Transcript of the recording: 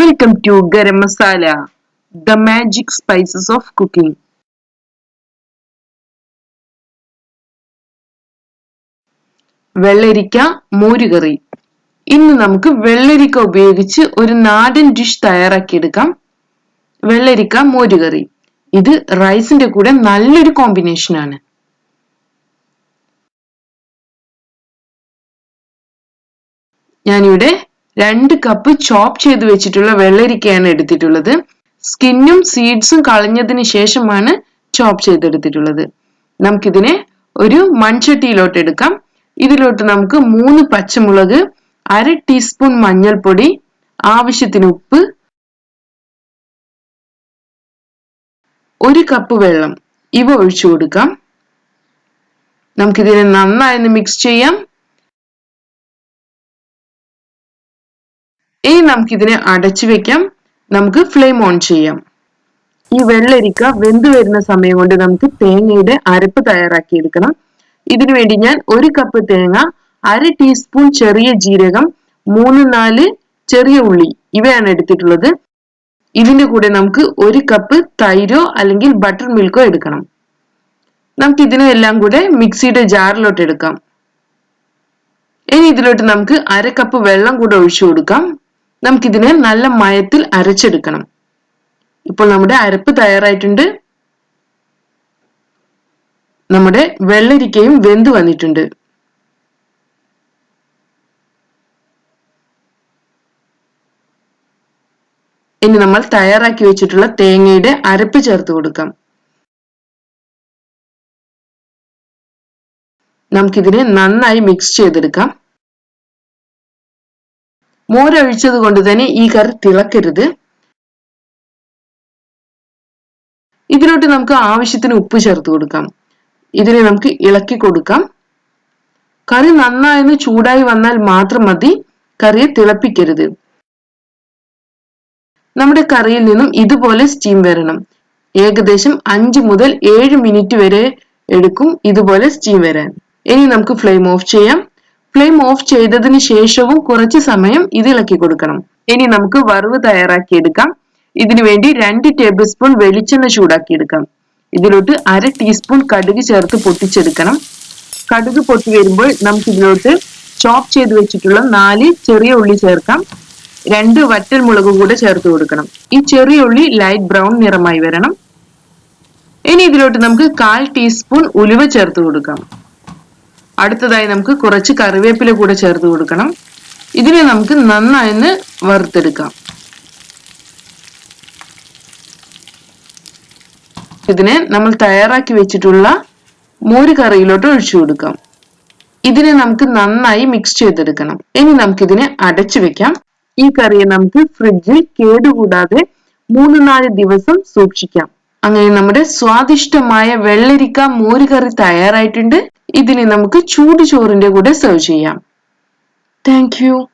Welcome to Garam Masala the magic spices of cooking വെള്ളരിക്ക മോരുകറി. ഇന്ന് നമുക്ക് വെള്ളരിക്ക ഉപയോഗിച്ച് ഒരു നാടൻ ഡിഷ് തയ്യാറാക്കിയെടുക്കാം. വെള്ളരിക്ക മോരുകറി. ഇത് റൈസിന്റെ കൂടെ നല്ലൊരു കോമ്പിനേഷൻ ആണ്. ഞാനിവിടെ രണ്ട് കപ്പ് ചോപ്പ് ചെയ്ത് വെച്ചിട്ടുള്ള വെള്ളരിക്കയാണ് എടുത്തിട്ടുള്ളത്. സ്കിന്നും സീഡ്സും കളഞ്ഞതിന് ശേഷമാണ് ചോപ്പ് ചെയ്തെടുത്തിട്ടുള്ളത്. നമുക്കിതിനെ ഒരു മൺചട്ടിയിലോട്ട് എടുക്കാം. ഇതിലോട്ട് നമുക്ക് മൂന്ന് പച്ചമുളക് അര ടീസ്പൂൺ മഞ്ഞൾപ്പൊടി ആവശ്യത്തിന് ഉപ്പ് ഒരു കപ്പ് വെള്ളം. ഇവ ഒഴിച്ചു കൊടുക്കാം. നമുക്കിതിനെ നന്നായി ഒന്ന് മിക്സ് ചെയ്യാം. ഇനി നമുക്കിതിനെ അടച്ചു വെക്കാം. നമുക്ക് ഫ്ലെയിം ഓൺ ചെയ്യാം. ഈ വെള്ളരിക്ക വെന്ത് വരുന്ന സമയം കൊണ്ട് നമുക്ക് തേങ്ങയുടെ അരപ്പ് തയ്യാറാക്കിയെടുക്കണം. ഇതിനു വേണ്ടി ഞാൻ ഒരു കപ്പ് തേങ്ങ അര ടീസ്പൂൺ ചെറിയ ജീരകം മൂന്ന് നാല് ചെറിയ ഉള്ളി ഇവയാണ് എടുത്തിട്ടുള്ളത്. ഇതിന്റെ കൂടെ നമുക്ക് ഒരു കപ്പ് തൈരോ അല്ലെങ്കിൽ ബട്ടർ മിൽക്കോ എടുക്കണം. നമുക്ക് ഇതിനെ എല്ലാം കൂടെ മിക്സിയുടെ ജാറിലോട്ട് എടുക്കാം. ഇനി ഇതിലോട്ട് നമുക്ക് അര കപ്പ് വെള്ളം കൂടെ ഒഴിച്ചു കൊടുക്കാം. നമുക്കിതിനെ നല്ല മയത്തിൽ അരച്ചെടുക്കണം. ഇപ്പോൾ നമ്മുടെ അരപ്പ് തയ്യാറായിട്ടുണ്ട്. നമ്മുടെ വെള്ളരിക്കയും വെന്ത് വന്നിട്ടുണ്ട്. ഇനി നമ്മൾ തയ്യാറാക്കി വെച്ചിട്ടുള്ള തേങ്ങയുടെ അരപ്പ് ചേർത്ത് കൊടുക്കാം. നമുക്കിതിനെ നന്നായി മിക്സ് ചെയ്തെടുക്കാം. മോരൊഴിച്ചത് കൊണ്ട് തന്നെ ഈ കറി തിളക്കരുത്. ഇതിലോട്ട് നമുക്ക് ആവശ്യത്തിന് ഉപ്പ് ചേർത്ത് കൊടുക്കാം. ഇതിനെ നമുക്ക് ഇളക്കി കൊടുക്കാം. കറി നന്നായി ചൂടായി വന്നാൽ മാത്രം മതി കറിയെ തിളപ്പിക്കരുത്. നമ്മുടെ കറിയിൽ നിന്നും ഇതുപോലെ സ്റ്റീം വരണം. ഏകദേശം അഞ്ച് മുതൽ ഏഴ് മിനിറ്റ് വരെ എടുക്കും ഇതുപോലെ സ്റ്റീം വരാൻ. ഇനി നമുക്ക് ഫ്ലെയിം ഓഫ് ചെയ്യാം. ഫ്ലെയിം ഓഫ് ചെയ്തതിന് ശേഷവും കുറച്ച് സമയം ഇത് ഇളക്കി കൊടുക്കണം. ഇനി നമുക്ക് വറവ് തയ്യാറാക്കിയെടുക്കാം. ഇതിനു വേണ്ടി രണ്ട് ടേബിൾ സ്പൂൺ വെളിച്ചെണ്ണ ചൂടാക്കിയെടുക്കാം. ഇതിലോട്ട് അര ടീസ്പൂൺ കടുക് ചേർത്ത് പൊട്ടിച്ചെടുക്കണം. കടുക് പൊട്ടി വരുമ്പോൾ നമുക്ക് ഇതിലോട്ട് ചോപ്പ് ചെയ്ത് വെച്ചിട്ടുള്ള നാല് ചെറിയ ഉള്ളി ചേർക്കാം. രണ്ട് വറ്റൽ മുളക് കൂടെ ചേർത്ത് കൊടുക്കണം. ഈ ചെറിയ ഉള്ളി ലൈറ്റ് ബ്രൗൺ നിറമായി വരണം. ഇനി ഇതിലോട്ട് നമുക്ക് കാൽ ടീസ്പൂൺ ഉലുവ ചേർത്ത് കൊടുക്കാം. അടുത്തതായി നമുക്ക് കുറച്ച് കറിവേപ്പില കൂടെ ചേർത്ത് കൊടുക്കണം. ഇതിനെ നമുക്ക് നന്നായി വറുത്തെടുക്കാം. ഇതിനെ നമ്മൾ തയ്യാറാക്കി വെച്ചിട്ടുള്ള മോര് കറിയിലോട്ട് ഒഴിച്ചു കൊടുക്കാം. ഇതിനെ നമുക്ക് നന്നായി മിക്സ് ചെയ്തെടുക്കണം. ഇനി നമുക്കിതിനെ അടച്ചു വെക്കാം. ഈ കറിയെ നമുക്ക് ഫ്രിഡ്ജിൽ കേടുകൂടാതെ മൂന്ന് നാല് ദിവസം സൂക്ഷിക്കാം. അങ്ങനെ നമ്മുടെ സ്വാദിഷ്ടമായ വെള്ളരിക്ക മോര് കറി തയ്യാറായിട്ടുണ്ട്. ഇതിനെ നമുക്ക് ചൂട് ചോറിന്റെ കൂടെ സെർവ് ചെയ്യാം. താങ്ക്